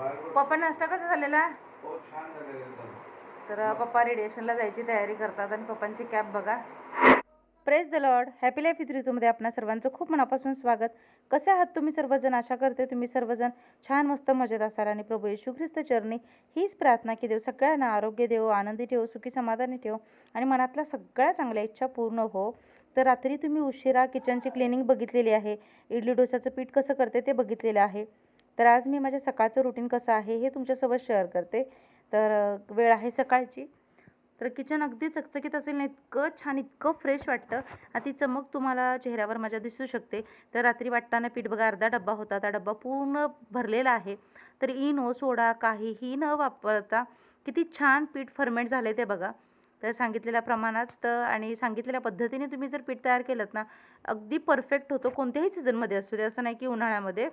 पप्पा नाश्ता कसा झालेला? हो. तर पप्पा रेडिएशनला जायची तयारी करतात आणि पप्पांची कॅब बघा. Praise the Lord happy life with ऋतूमध्ये आपणा सर्वांचं खूप मनापासून स्वागत. कसे आहात तुम्ही सर्वजण? आशा करते तुम्ही सर्वजण छान मस्त मजेत असाल आणि प्रभू येशू ख्रिस्त चरणी हीच प्रार्थना की देव सगळ्यांना आरोग्य देव आनंदी ठेव सुखी समाधानी ठेव आणि मनातल्या सगळ्या चांगल्या इच्छा पूर्ण हो. तर रात्री तुम्ही उशिरा किचनची क्लिनिंग बघितलेली आहे. इडली डोसाचं पीठ कसं करते ते बघितलेलं आहे. तर आज मी माझ्या सकाळचं रुटीन कसं आहे हे तुमच्यासोबत शेअर करते. तर वेळ आहे सकाळची. तर किचन अगदी चकचकीत असेल ना इतकं छान इतकं फ्रेश वाटतं. आणि ती चमक तुम्हाला चेहऱ्यावर माझ्या दिसू शकते. तर रात्री वाटताना पीठ बघा अर्धा डब्बा होता. त्या डब्बा पूर्ण भरलेला आहे. तर इनो सोडा काहीही न वापरता किती छान पीठ फर्मेंट झालं ते बघा. तर सांगितलेल्या प्रमाणात आणि सांगितलेल्या पद्धतीने तुम्ही जर पीठ तयार केलं ना अगदी परफेक्ट होतं. कोणत्याही सीझनमध्ये असू दे असं नाही की उन्हाळ्यामध्ये.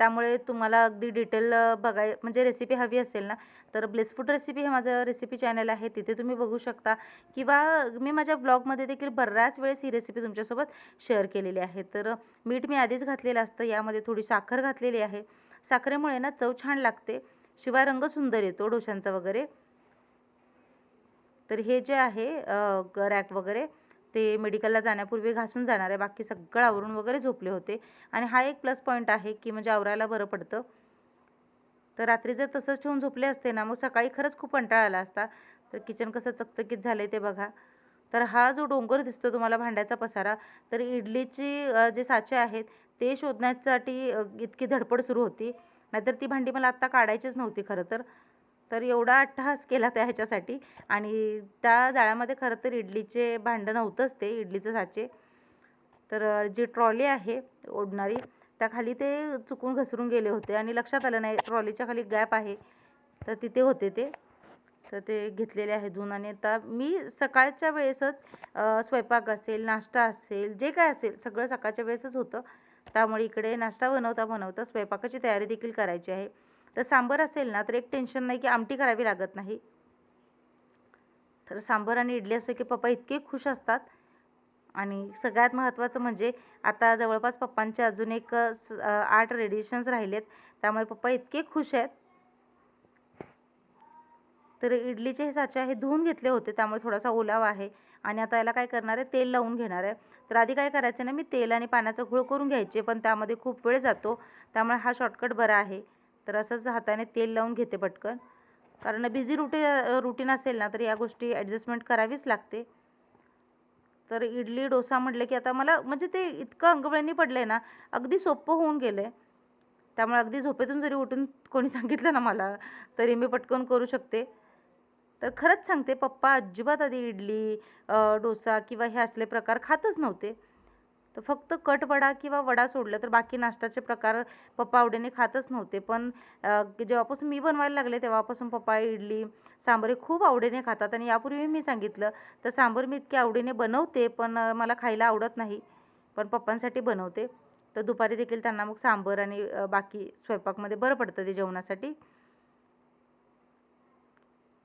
त्यामुळे तुम्हाला अगदी डिटेल बघाय म्हणजे रेसिपी हवी असेल ना तर ब्लेसफूड रेसिपी हे माझं रेसिपी चॅनल आहे. तिथे तुम्ही बघू शकता. किंवा मी माझ्या ब्लॉगमध्ये देखील बऱ्याच वेळेस ही रेसिपी तुमच्यासोबत शेअर केलेली आहे. तर मीठ मी आधीच घातलेलं असतं. यामध्ये थोडी साखर घातलेली आहे. साखरेमुळे ना चव छान लागते. शिवाय रंग सुंदर येतो डोशांचा वगैरे. तर हे जे आहे रॅक वगैरे ते मेडिकलला जाण्यापूर्वी घासून जाणार आहे. बाकी सगळं आवरून वगैरे झोपले होते. आणि हा एक प्लस पॉईंट आहे की म्हणजे आवरायला बरं पडतं. तर रात्री जर तसंच ठेवून झोपले असते ना मग सकाळी खरंच खूप कंटाळा आला असता. तर किचन कसं चकचकीत झालं ते बघा. तर हा जो डोंगर दिसतो तुम्हाला भांड्याचा पसारा तर इडलीची जे साचे आहेत ते शोधण्यासाठी इतकी धडपड सुरू होती. नाहीतर ती भांडी मला आत्ता काढायचीच नव्हती खरं तर. तर एवढा अट्टहास केला त्या ह्याच्यासाठी. आणि त्या जाळ्यामध्ये खरं तर इडलीचे भांडं नव्हतंच ते इडलीचं साचे. तर जी ट्रॉली आहे ओढणारी त्याखाली ते चुकून घसरून गेले होते. आणि लक्षात आलं नाही ट्रॉलीच्या खाली गॅप आहे. तर तिथे होते ते. तर ते घेतलेले आहे धुवून आणि आता मी सकाळच्या वेळेसच स्वयंपाक असेल नाश्ता असेल जे काय असेल सगळं सकाळच्या वेळेसच होतं. त्यामुळे इकडे नाश्ता बनवता बनवता स्वयंपाकाची तयारी देखील करायची आहे. तर सांबर असेल ना तर एक टेन्शन नाही की आमटी करावी लागत नाही. तर सांबर आणि इडली असं की पप्पा इतके खुश असतात. आणि सगळ्यात महत्त्वाचं म्हणजे आता जवळपास पप्पांचे अजून एक स- आठ रेडिएशन्स राहिलेत. त्यामुळे पप्पा इतके खुश आहेत. तर इडलीचे हे साचे हे धुवून घेतले होते त्यामुळे थोडासा ओलावा आहे. आणि आता याला काय करणार आहे? तेल लावून घेणार आहे. तर आधी काय करायचं ना मी तेल आणि पाण्याचा घोळ करून घ्यायचे पण त्यामध्ये खूप वेळ जातो. त्यामुळे हा शॉर्टकट बरा आहे. तर असंच हाताने तेल लावून घेते पटकन. कारण बिझी रुटी रुटीन असेल ना तर या गोष्टी ॲडजस्टमेंट करावीच लागते. तर इडली डोसा म्हटलं की आता मला म्हणजे ते इतकं अंगवळणी पडलं आहे ना अगदी सोपं होऊन गेलं आहे त्यामुळे अगदी झोपेतून जरी उठून कोणी सांगितलं ना मला तरी मी पटकन करू शकते. तर खरंच सांगते पप्पा अजिबात आधी इडली डोसा किंवा हे असले प्रकार खातच नव्हते. तर फक्त कट वडा किंवा वडा सोडलं तर बाकी नाश्त्याचे प्रकार पप्पा आवडीने खातच नव्हते. पण जेव्हापासून मी बनवायला लागले तेव्हापासून पप्पा इडली सांबर हे खूप आवडीने खातात आणि यापूर्वी मी सांगितलं तर सांबर मी इतके आवडीने बनवते पण मला खायला आवडत नाही पण पप्पांसाठी बनवते. तर दुपारी देखील त्यांना मग सांबर आणि बाकी स्वयंपाकमध्ये बरं पडतं ते जेवणासाठी.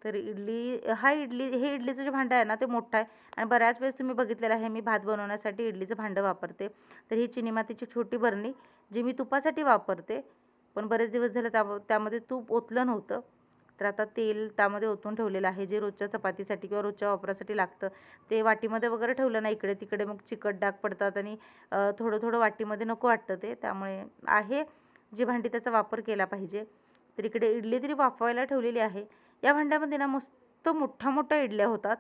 तर इडली हा इडली हे इडलीचं जे भांडं आहे ना ते मोठं आहे. आणि बऱ्याच वेळेस तुम्ही बघितलेलं आहे मी भात बनवण्यासाठी इडलीचं भांडं वापरते. तर ही चिनी मातीची छोटी बरणी जी मी तुपासाठी वापरते. पण बरेच दिवस झाले त्या त्यामध्ये तूप ओतलं नव्हतं. तर आता तेल त्यामध्ये ओतून ठेवलेलं आहे. जे रोजच्या चपातीसाठी किंवा रोजच्या वापरासाठी लागतं ते वाटीमध्ये वगैरे ठेवलं ना इकडे तिकडे. मग चिकट डाग पडतात आणि थोडं थोडं वाटीमध्ये नको वाटतं ते. त्यामुळे आहे जी भांडी त्याचा वापर केला पाहिजे. तर इकडे इडली तरी वाफवायला ठेवलेली आहे. या भांड्यामध्ये ना मस्त मोठ्या मोठ्या इडल्या होतात.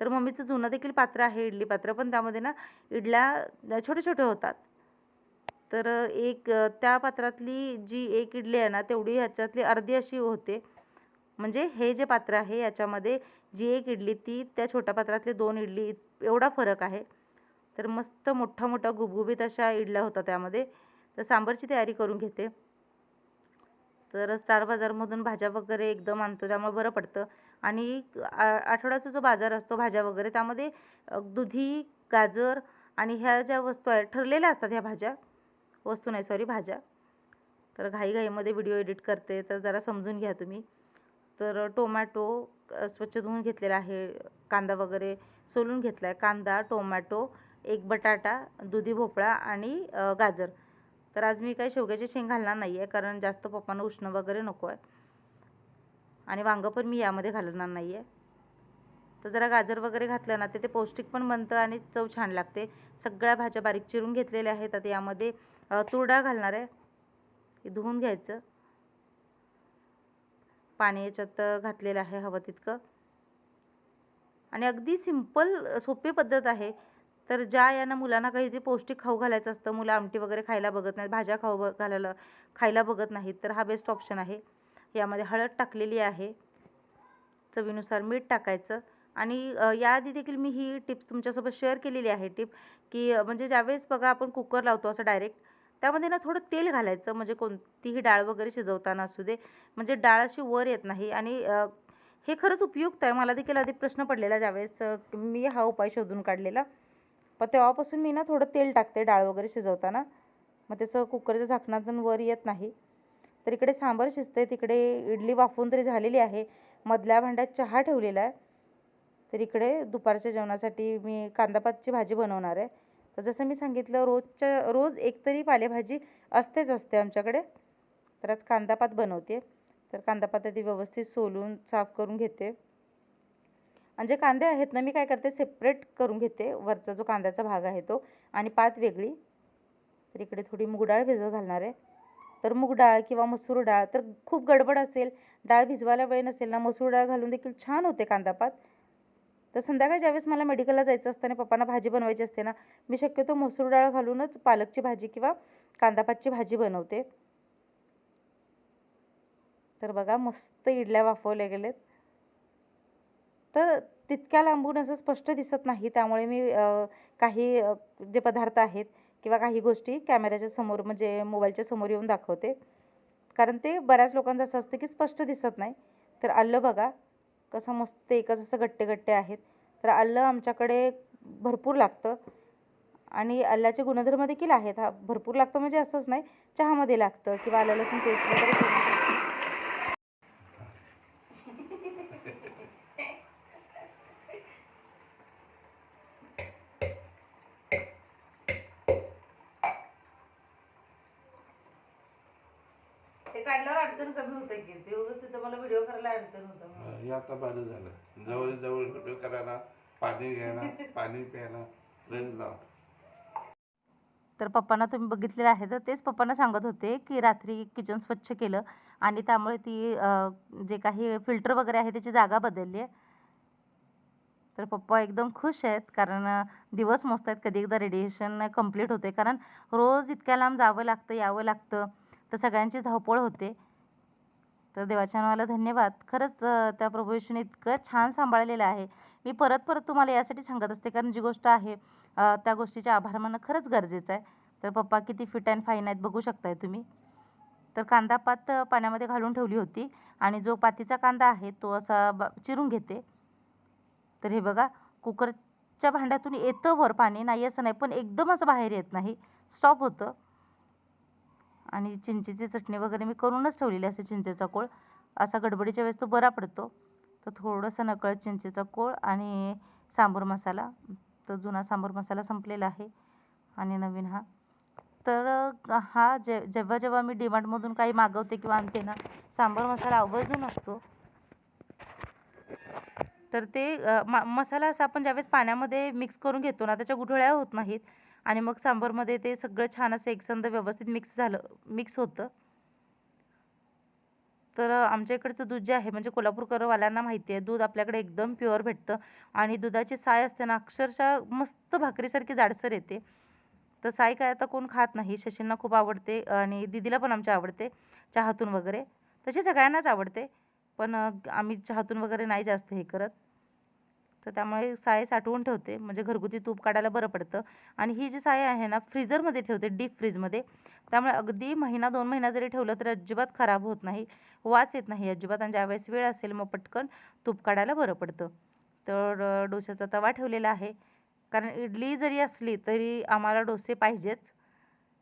तर मम्मीचं जुनं देखील पात्र आहे इडली पात्र पण त्यामध्ये ना इडल्या छोटे छोटे होतात. तर एक त्या पात्रातली जी एक इडली आहे ना तेवढी ह्याच्यातली अर्धी अशी होते. म्हणजे हे जे पात्र आहे याच्यामध्ये जी एक इडली ती त्या छोट्या पात्रातली दोन इडली एवढा फरक आहे. तर मस्त मोठा मोठा गुबगुबीत अशा इडल्या होत्या त्यामध्ये. तर सांबारची तयारी करून घेते. तर स्टार बाजारमधून भाज्या वगैरे एकदम आणतो त्यामुळे बरं पडतं. आणि आ- आठवड्याचा जो बाजार असतो भाज्या वगैरे त्यामध्ये दुधी गाजर आणि ह्या ज्या वस्तू आहेत ठरलेल्या असतात ह्या भाज्या. वस्तू नाही सॉरी भाज्या. तर घाईघाईमध्ये व्हिडिओ एडिट करते तर जरा समजून घ्या तुम्ही. तर टोमॅटो स्वच्छ धुवून घेतलेला आहे कांदा वगैरे सोलून घेतला आहे कांदा टोमॅटो एक बटाटा दुधी भोपळा आणि गाजर. तर आज मी काही शेवग्याचे शेंग घालणार नाही आहे कारण जास्त पप्पांना उष्ण वगैरे नको आहे आणि वांगं पण मी यामध्ये घालणार नाही आहे तर जरा गाजर वगैरे घातलं ना तर ते पौष्टिक पण बनतं आणि चव छान लागते. सगळ्या भाज्या बारीक चिरून घेतलेल्या आहेत आता यामध्ये तुरडा घालणार आहे. धुवून घ्यायचं. पाणी याच्यात घातलेलं आहे हवं तितकं. आणि अगदी सिंपल सोपी पद्धत आहे. तर ज्या यांना मुलांना काही ते पौष्टिक खाऊ घालायचं असतं मुलं आमटी वगैरे खायला बघत नाहीत भाज्या खाऊ घालायला खायला बघत नाहीत तर हा बेस्ट ऑप्शन आहे. यामध्ये हळद टाकलेली आहे. चवीनुसार मीठ टाकायचं. आणि याआधी देखील मी ही टिप्स तुमच्यासोबत शेअर केलेली आहे टिप की म्हणजे ज्यावेळेस बघा आपण कुकर लावतो असं डायरेक्ट त्यामध्ये ना थोडं तेल घालायचं. म्हणजे कोणतीही डाळ वगैरे शिजवताना असू दे म्हणजे डाळ अशी वर येत नाही. आणि हे खरंच उपयुक्त आहे. मला देखील आधी प्रश्न पडलेला ज्यावेळेस मी हा उपाय शोधून काढलेला. पण तेव्हापासून मी ना थोडं तेल टाकते डाळ वगैरे शिजवताना. मग त्याचं कुकरच्या झाकणातून वर येत नाही. तर इकडे सांबार शिजते तिकडे इडली वाफून तरी झालेली आहे. मधल्या भांड्यात चहा ठेवलेला आहे. तर इकडे दुपारच्या जेवणासाठी मी कांदापातची भाजी बनवणार आहे. तर जसं मी सांगितलं रोजच्या रोज एकतरी पालेभाजी असतेच असते आमच्याकडे. तर आज कांदापात बनवते तर कांदापात आधी व्यवस्थित सोलून साफ करून घेते. आणि जे कांदे आहेत ना मी काय करते सेपरेट करून घेते. वरचा जो कांद्याचा भाग आहे तो. आणि पात वेगळी. तर इकडे थोडी मूग डाळ भिजत घालणार आहे. तर मूग डाळ किंवा मसूर डाळ तर खूप गडबड असेल. डाळ भिजवायला वेळ नसेल ना मसूर डाळ घालून देखील छान होते कांदापात तर संध्याकाळी ज्यावेळेस मला मेडिकलला जायचं असतं आणि पप्पांना भाजी बनवायची असते ना मी शक्यतो मसूर डाळ घालूनच पालकची भाजी किंवा कांदापातची भाजी बनवते. तर बघा मस्त इडल्या वाफवल्या गेलेत. तर तितक्या लांबून असं स्पष्ट दिसत नाही. त्यामुळे मी काही जे पदार्थ आहेत किंवा काही गोष्टी कॅमेऱ्याच्या समोर म्हणजे मोबाईलच्या समोर येऊन दाखवते. कारण ते बऱ्याच लोकांचं असं असतं की स्पष्ट दिसत नाही. तर आलं बघा कसं मस्त एकच असं गट्टे गट्टे आहेत. तर आलं आमच्याकडे भरपूर लागतं. आणि आल्याचे गुणधर्म देखील आहेत. हा भरपूर लागतं म्हणजे असंच नाही चहामध्ये लागतं किंवा आलं लसूण पेस्ट वगैरे करून ते काढल्यावर अडचण कमी होते की ते उगाच तिथं मला व्हिडिओ करायला अडचण होतं म्हणून. हे आता बरं झालं. जवळ जवळ व्हिडिओ करायला पाणी घ्यायला पाणी प्यायला रेंज लाव. तर पप्पांना तुम्ही बघितलेलं आहे तर तेच पप्पांना सांगत होते की रात्री किचन स्वच्छ केलं आणि त्यामुळे ती अ, जे काही फिल्टर वगैरे आहे त्याची जागा बदलली आहे. तर पप्पा एकदम खुश आहेत कारण अ, दिवस मोजत आहेत. कधी एकदा रेडिएशन कंप्लीट होते कारण रोज इतक्या लांब जावं लागतं यावं लागतं. तर सगळ्यांची धावपळ होते. तर देवाच्या नावाला धन्यवाद. खरंच त्या प्रभू येशूने इतकं छान सांभाळलेलं आहे. मी परत परत तुम्हाला यासाठी सांगत असते कारण जी गोष्ट आहे त्या गोष्टीचे आभार मानणं खरंच गरजेचं आहे. तर पप्पा किती फिट अँड फाईन आहेत बघू शकताय तुम्ही. तर कांदा पात पाण्यामध्ये घालून ठेवली होती आणि जो पातीचा कांदा आहे तो असा ब चिरून घेते. तर हे बघा कुकरच्या भांड्यातून येतं वर पाणी नाही असं नाही पण एकदम असं बाहेर येत नाही. स्टॉप होतं. आणि चिंचेची चटणी वगैरे मी करूनच ठेवलेली असते चिंचेचा कोळ. असा गडबडीच्या वेळेस तो बरा पडतो. तर थोडंसं नकळत चिंचेचा कोळ आणि सांबर मसाला. तर जुना सांबर मसाला संपलेला आहे आणि नवीन हा. तर हा जे जेव्हा जेव्हा मी डीमार्टमधून काही मागवते किंवा आणते ना सांबर मसाला आवर्जून असतो. तर ते मा मसाला असा आपण ज्यावेळेस पाण्यामध्ये मिक्स करून घेतो ना त्याच्या गुठळ्या होत नाहीत. आणि मग सांबारमध्ये ते सगळं छान असं एकसंध व्यवस्थित मिक्स झालं मिक्स होतं. तर आमच्या इकडचं दूध जे आहे म्हणजे कोल्हापूरकरवाल्यांना माहिती आहे दूध आपल्याकडे एकदम प्युअर भेटतं. आणि दुधाची साय असते ना अक्षरशः मस्त भाकरीसारखी जाडसर येते. तर साय काय आता कोण खात नाही शशींना खूप आवडते आणि दीदीला पण आमच्या आवडते चहातून वगैरे. तशी सगळ्यांनाच आवडते पण आम्ही चहातून वगैरे नाही जास्त हे करत. तर त्यामुळे साय साठवून ठेवते. म्हणजे घरगुती तूप काढायला बरं पडतं. आणि ही जी साय आहे ना फ्रीजरमध्ये ठेवते डीप फ्रीजमध्ये. त्यामुळे अगदी महिना दोन महिना जरी ठेवलं तर अजिबात खराब होत नाही. वास येत नाही अजिबात आणि ज्यावेळेस वेळ असेल मग पटकन तूप काढायला बरं पडतं. तर डोश्याचा तवा ठेवलेला आहे. कारण इडली जरी असली तरी आम्हाला डोसे पाहिजेच.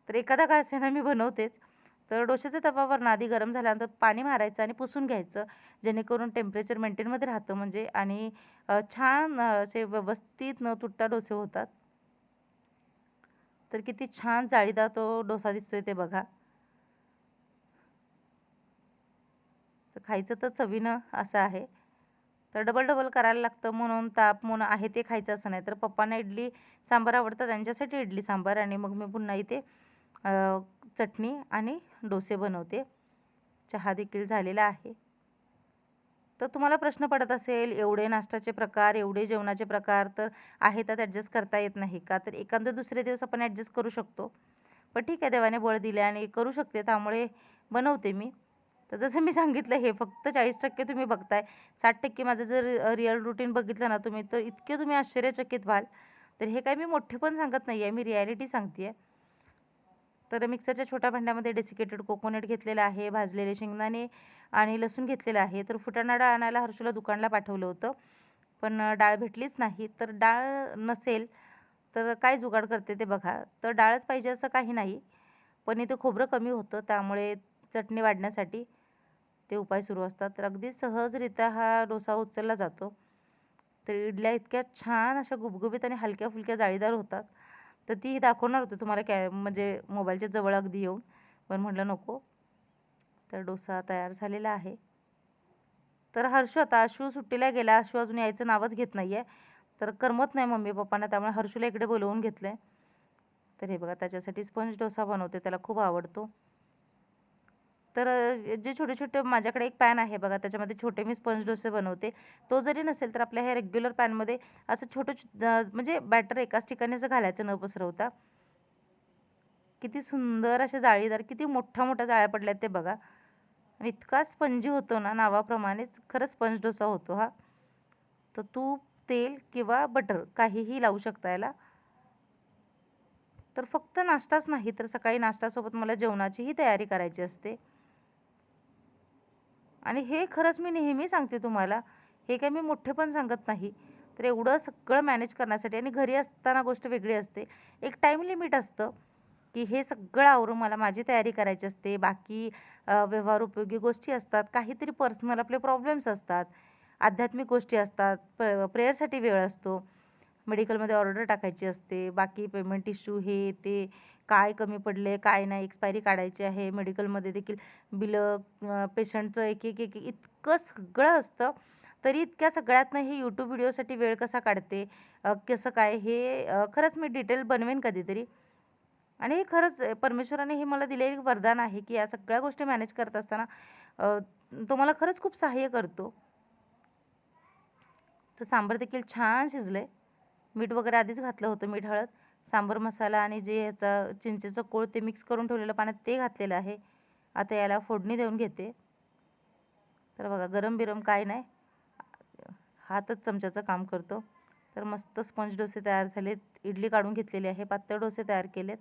तर एखादा का असेना मी बनवतेच. तर डोश्याच्या तपावर ना आधी गरम झाल्यानंतर पाणी मारायचं आणि पुसून घ्यायचं जेणेकरून टेम्परेचर मेंटेनमध्ये राहतं म्हणजे आणि छान असे व्यवस्थित न तुटता डोसे होतात. तर किती छान जाळीदार तो डोसा दिसतोय ते बघा. तर खायचं तर चवीनं असं आहे. तर डबल डबल करायला लागतं म्हणून ताप म्हणून आहे ते खायचं असं नाही. तर पप्पांना इडली सांबार आवडतं त्यांच्यासाठी इडली सांबार आणि मग मी पुन्हा इथे चटणी आणि डोसे बनवते. चहा देखील झालेला आहे. तर तुम्हाला प्रश्न पडत असेल एवढे नाश्त्याचे प्रकार एवढे जेवणाचे प्रकार तर आहे त्यात ॲडजस्ट करता येत नाही का? तर एखादं दुसरे दिवस आपण ॲडजस्ट करू शकतो. पण ठीक आहे देवाने बळ दिले आणि करू शकते त्यामुळे बनवते मी. तर जसं मी सांगितलं हे फक्त चाळीस टक्के तुम्ही बघताय. साठ टक्के माझं जर रिअल रुटीन बघितलं ना तुम्ही तर इतके तुम्ही आश्चर्यचकित व्हाल. तर हे काय मी मोठे पण सांगत नाही आहे मी रिॲलिटी सांगते आहे तर मिक्सरच्या छोट्या भांड्यामध्ये डेसिकेटेड कोकोनट घेतलेलं आहे भाजलेले शेंगदाणे आणि लसूण घेतलेलं आहे. तर फुटाणा डाळ आणायला हर्षूला दुकानला पाठवलं होतं. पण डाळ भेटलीच नाही. तर डाळ नसेल तर काय जुगाड करते ते बघा. तर डाळच पाहिजे असं काही नाही. पण इथे खोबरं कमी होतं. त्यामुळे चटणी वाढण्यासाठी ते उपाय सुरू असतात. तर अगदी सहजरित्या हा डोसा उचलला जातो. तर इडल्या इतक्या छान अशा गुबगुबीत आणि हलक्या फुलक्या जाळीदार होतात. तर तीही दाखवणार होते तुम्हाला कॅ म्हणजे मोबाईलच्या जवळ अगदी येऊन. पण म्हटलं नको. तर डोसा तयार झालेला आहे. तर हर्षू आता आशू सुट्टीला गेला. आशू अजून यायचं नावच घेत नाही आहे तर करमत नाही मम्मी पप्पांना. त्यामुळे हर्षूला इकडे बोलवून घेतलं आहे तर हे बघा त्याच्यासाठी स्पंज डोसा बनवते. त्याला खूप आवडतो. तर जे छोटे छोटे माझ्याकडे एक पॅन आहे बघा त्याच्यामध्ये छोटे मी स्पंज डोसे बनवते. तो जरी नसेल तर आपल्या ह्या रेग्युलर पॅनमध्ये असं छोटं म्हणजे बॅटर एकाच ठिकाणी असं घालायचं न पसरवता किती सुंदर असे जाळीदार किती मोठ्या मोठ्या जाळ्या पडल्यात ते बघा. आणि इतका स्पंजी होतो ना नावाप्रमाणेच खरंच स्पंज डोसा होतो हा. तर तूप तेल किंवा बटर काहीही लावू शकता याला. तर फक्त नाश्ताच नाही तर सकाळी नाश्त्यासोबत मला जेवणाचीही तयारी करायची असते. आणि हे खरंच मी नेहमी सांगते तुम्हाला हे काय मी मोठे पण सांगत नाही. तर एवढं सगळं मॅनेज करण्यासाठी आणि घरी असताना गोष्ट वेगळी असते. एक टाईम लिमिट असतं की हे सगळं आवरून मला माझी तयारी करायची असते. बाकी व्यवहार उपयोगी गोष्टी असतात. काहीतरी पर्सनल आपले प्रॉब्लेम्स असतात. आध्यात्मिक गोष्टी असतात. प प्रेयरसाठी वेळ असतो. मेडिकलमध्ये ऑर्डर टाकायची असते. बाकी पेमेंट इश्यू हे ते. काय कमी पडले काय नाही एक्सपायरी काढायची आहे मेडिकलमध्ये देखील बिलं पेशंटचं एक एक एक इतकं सगळं असतं. तरी इतक्या सगळ्यातनं हे यूट्यूब व्हिडिओसाठी वेळ कसा काढते कसं काय हे खरंच मी डिटेल बनवेन कधीतरी. आणि हे खरंच परमेश्वराने हे मला दिलेले एक वरदान आहे की या सगळ्या गोष्टी मॅनेज करत असताना तो मला खरंच खूप सहाय्य करतो. तर सांबार देखील छान शिजलं मीठ वगैरे आधीच घातलं होतं मीठ हळद. सांबर मसाला आणि जे ह्याचा चिंचेचं कोळ ते मिक्स करून ठेवलेलं पाण्यात ते घातलेलं आहे. आता याला फोडणी देऊन घेते. तर बघा गरम बिरम काय नाही. हातच चमच्याचं काम करतो. तर मस्त स्पंज डोसे तयार झालेत. इडली काढून घेतलेली आहे. पातळ डोसे तयार केलेत.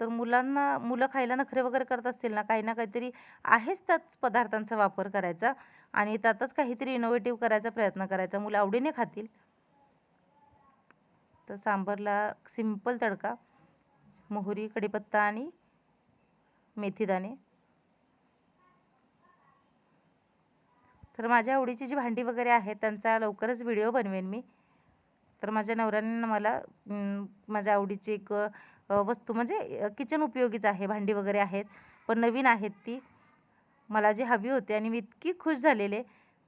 तर मुलांना मुलं खायला नखरे वगैरे करत असतील ना काही ना काहीतरी आहेच त्याच पदार्थांचा वापर करायचा. आणि त्यातच काहीतरी इनोव्हेटिव्ह करायचा प्रयत्न करायचा. मुलं आवडीने खातील. तर सांबारला सिंपल तडका मोहरी कढीपत्ता आणि मेथीदाणे तर माझ्या आवडीची जी भांडी वगैरे आहेत त्यांचा लवकरच व्हिडिओ बनवेन मी. तर माझ्या नवऱ्यानं मला माझ्या आवडीची एक वस्तू म्हणजे किचन उपयोगीच आहे भांडी वगैरे आहेत पण नवीन आहेत ती. मला जी हवी होती आणि मी इतकी खुश झालेले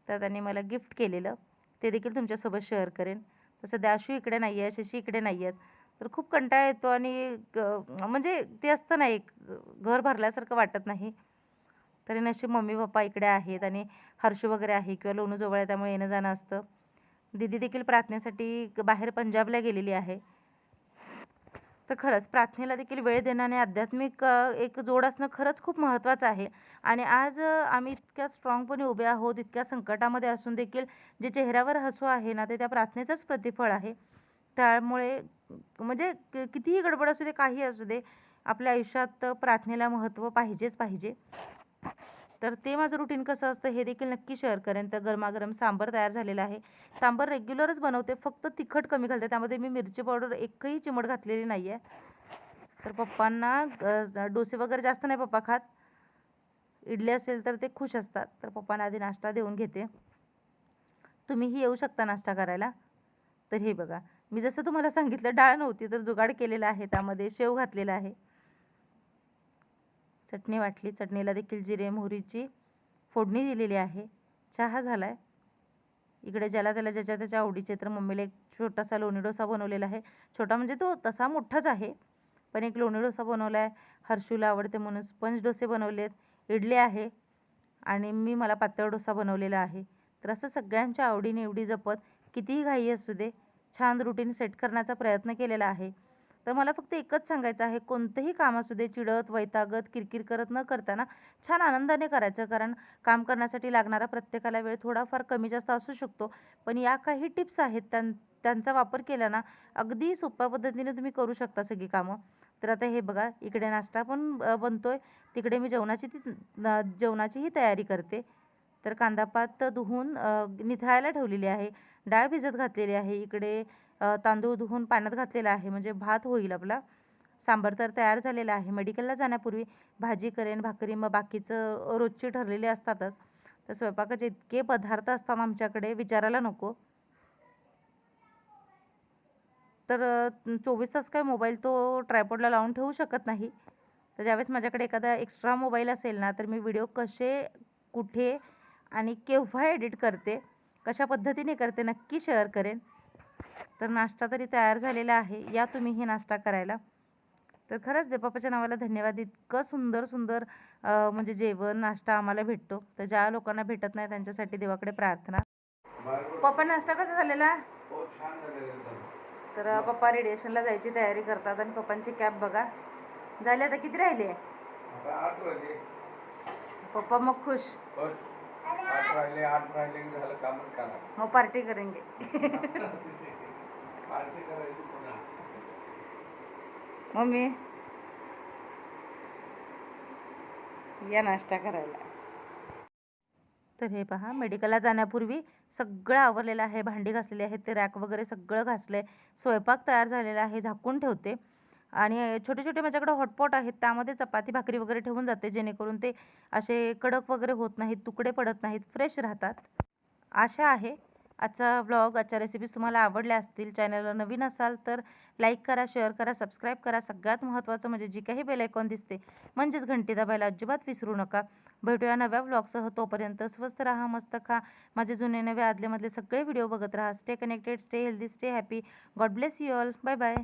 तर त्यांनी मला गिफ्ट केलेलं ते देखील तुमच्यासोबत शेअर करेन. तसं सध्या आशू इकडे नाही आहे शशी इकडे नाही आहेत तर खूप कंटाळा येतो आणि ग- म्हणजे ते असतं नाही एक घर भरल्यासारखं वाटत नाही. तरी नशीब मम्मी पप्पा इकडे आहेत आणि हर्षू वगैरे आहे किंवा लोणू जवळ आहे त्यामुळे येणं जाणं असतं. दिदी देखील प्रार्थनेसाठी बाहेर पंजाबला गेलेली आहे. तर खरंच प्रार्थनेला देखील वेळ देणं आणि आध्यात्मिक एक जोड असणं खरंच खूप महत्त्वाचं आहे. आणि आज आम्ही इतक्या स्ट्रॉंगपणे उभे आहोत इतक्या संकटामध्ये असून देखील जे चेहऱ्यावर हसू आहे ना ते त्या प्रार्थनेचंच प्रतिफळ आहे. त्यामुळे म्हणजे कितीही गडबड असू दे काही असू दे आपल्या आयुष्यात प्रार्थनेला महत्त्व पाहिजेच पाहिजे. तर ते माझं रुटीन कसं असतं हे देखील नक्की शेअर करेन. तर गरमागरम सांबर तयार झालेला आहे. सांबर रेग्युलरच बनवते फक्त तिखट कमी घालते. त्यामध्ये मी मिरची पावडर एकही चिमट घातलेली नाही आहे तर पप्पांना डोसे वगैरे जास्त नाही पप्पा खात. इडली असेल तर ते खुश असतात. तर पप्पांना आधी नाश्ता देऊन घेते. तुम्हीही येऊ शकता नाश्ता करायला. तर हे बघा. मी जसं तुम्हाला सांगितलं डाळ नव्हती तर जुगाड केलेला आहे. त्यामध्ये शेव घातलेला आहे. चटणी वाटली. चटणीला देखील जिरे मोहरीची फोडणी दिलेली आहे. चहा झाला आहे इकडे ज्याला त्याला ज्याच्या त्याच्या आवडीचे तर मम्मीला एक छोटासा लोणी डोसा बनवलेला आहे. छोटा म्हणजे तो तसा मोठाच आहे. पण एक लोणी डोसा बनवला आहे हर्षूला आवडते म्हणून स्पंज डोसे बनवले आहेत. इडली आहे. आणि मी मला पातळ डोसा बनवलेला आहे. तर असं सगळ्यांच्या आवडीनिवडी जपत कितीही घाई असू दे छान रुटीन सेट करण्याचा प्रयत्न केलेला आहे. तर मला फक्त एकच सांगायचं आहे कोणतंही काम असू दे चिडत वैतागत किरकिर करत न करताना छान आनंदाने करायचं. कारण काम करण्यासाठी लागणारा प्रत्येकाला वेळ थोडाफार कमी जास्त असू शकतो. पण या काही टिप्स आहेत त्यां त्यांचा वापर केला ना अगदी सोप्या पद्धतीने तुम्ही करू शकता सगळी कामं. तर आता हे बघा इकडे नाश्ता पण बनतोय. तिकडे मी जेवणाची ती जेवणाचीही तयारी करते. तर कांदापात धुवून निथळायला ठेवलेली आहे. डाळ भिजत घातलेली आहे. इकडे तांदूळ धुवून पाण्यात घातलेला आहे. म्हणजे भात होईल आपला. सांबार तर तयार झालेला आहे. मेडिकलला जाण्यापूर्वी भाजी करेन भाकरी मग बाकीचं रोजचे ठरलेले असतातच. तर स्वयंपाकाचे इतके पदार्थ असतात आमच्याकडे विचारायला नको. तर चोवीस तास काय मोबाईल तो ट्रायपॉडला लावून ठेवू शकत नाही? तर ज्यावेळेस माझ्याकडे एखादा एक्स्ट्रा मोबाईल असेल ना तर मी व्हिडिओ कसे कुठे आणि केव्हा एडिट करते कशा पद्धतीने करते नक्की शेअर करेन. तर नाश्ता तरी तयार झालेला आहे. या तुम्हीही नाश्ता करायला. तर खरंच देवबापाच्या नावाला धन्यवाद. इतकं सुंदर सुंदर म्हणजे जेवण नाश्ता आम्हाला भेटतो. तर ज्या लोकांना भेटत नाही त्यांच्यासाठी देवाकडे प्रार्थना. पप्पा नाश्ता कसा झालेला? हो तर पप्पा रेडिएशनला जायची तयारी करतात आणि पप्पांची कॅब बघा. झाली आता किती राहिली? पप्पा मग खुश. मग पार्टी करेंगे. मम्मी. या नाश्ता करायला. तर हे पहा मेडिकलला जाण्यापूर्वी सगळं आवरलेलं आहे भांडी घासलेली आहेत ते रॅक वगैरे सगळं घासलं आहे स्वयंपाक तयार झालेला आहे झाकून ठेवते. आणि छोटे छोटे माझ्याकडे हॉटपॉट आहेत त्यामध्ये चपाती भाकरी वगैरे ठेवून जाते जेणेकरून ते असे कडक वगैरे होत नाहीत तुकडे पडत नाहीत फ्रेश राहतात. आशा आहे आजचा ब्लॉग आजच्या रेसिपीज तुम्हाला आवडल्या असतील चॅनलला नवीन असाल तर लाईक करा शेअर करा सबस्क्राईब करा. सगळ्यात महत्त्वाचं म्हणजे जी काही बेलायकॉन दिसते म्हणजेच घंटी दाबायला अजिबात विसरू नका. भेटूया नव्या ब्लॉगसह तोपर्यंत स्वस्त राहा मस्त खा. माझे जुने नवे आदलेमधले सगळे व्हिडिओ बघत राहा. Stay connected stay healthy stay happy God bless you all bye bye